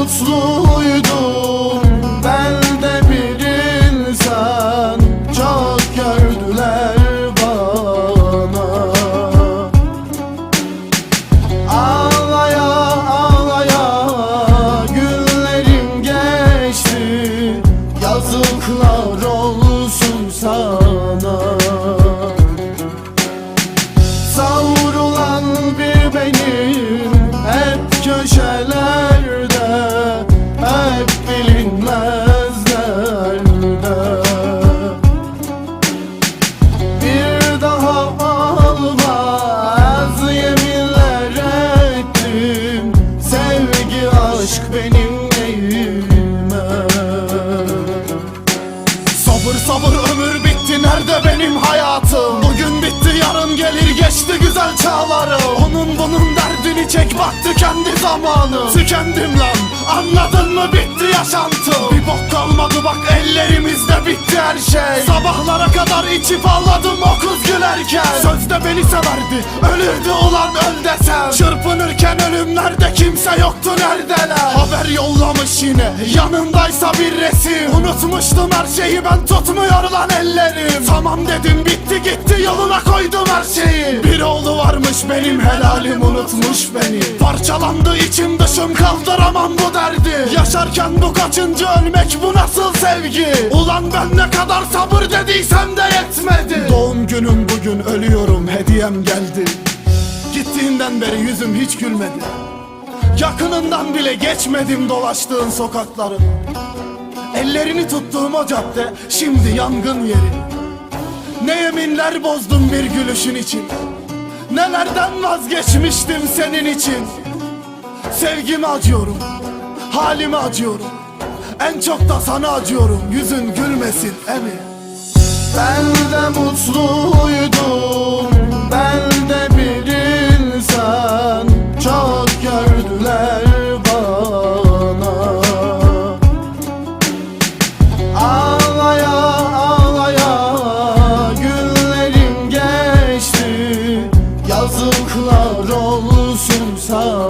mutluydum Ben de bir insan. Çok gördüler bana. Ağlaya ağlaya günlerim geçti. Yazıklar olsun sana. Savrulan bir benim hep köşelerde Sabır sabır ömür bitti nerede benim hayatım? Bugün bitti yarın gelir geçti güzel çağlarım. Onun bunun derdini çek bak tükendi zamanı Tükendim lan anladın mı? Bitti yaşantım. Bir bok kalmadı bak ellerimizde bitti her şey. Sabahlara kadar içip ağladım o kız gülerken. Sözde beni severdi ölürdü ulan öl desem. Çırpınırken ölümlerde kimse yoktu neredeler Yine yanındaysa bir resim. Unutmuştum her şeyi ben tutmuyor lan ellerim. Tamam dedim bitti gitti yoluna koydum her şeyi. Bir oğlu varmış benim helalim unutmuş beni. Parçalandı içim dışım kaldıramam bu derdi. Yaşarken bu kaçıncı ölmek bu nasıl sevgi? Ulan ben ne kadar sabır dediysem de yetmedi. Doğum günüm bugün ölüyorum hediyem geldi. Gittiğinden beri yüzüm hiç gülmedi Yakınından bile geçmedim dolaştığın sokakların. Ellerini tuttuğum o cadde şimdi yangın yeri. Ne yeminler bozdum bir gülüşün için. Nelerden vazgeçmiştim senin için. Sevgimi acıyorum Halimi acıyorum. En çok da sana acıyorum Yüzün gülmesin emi. Ben de mutluydum olsun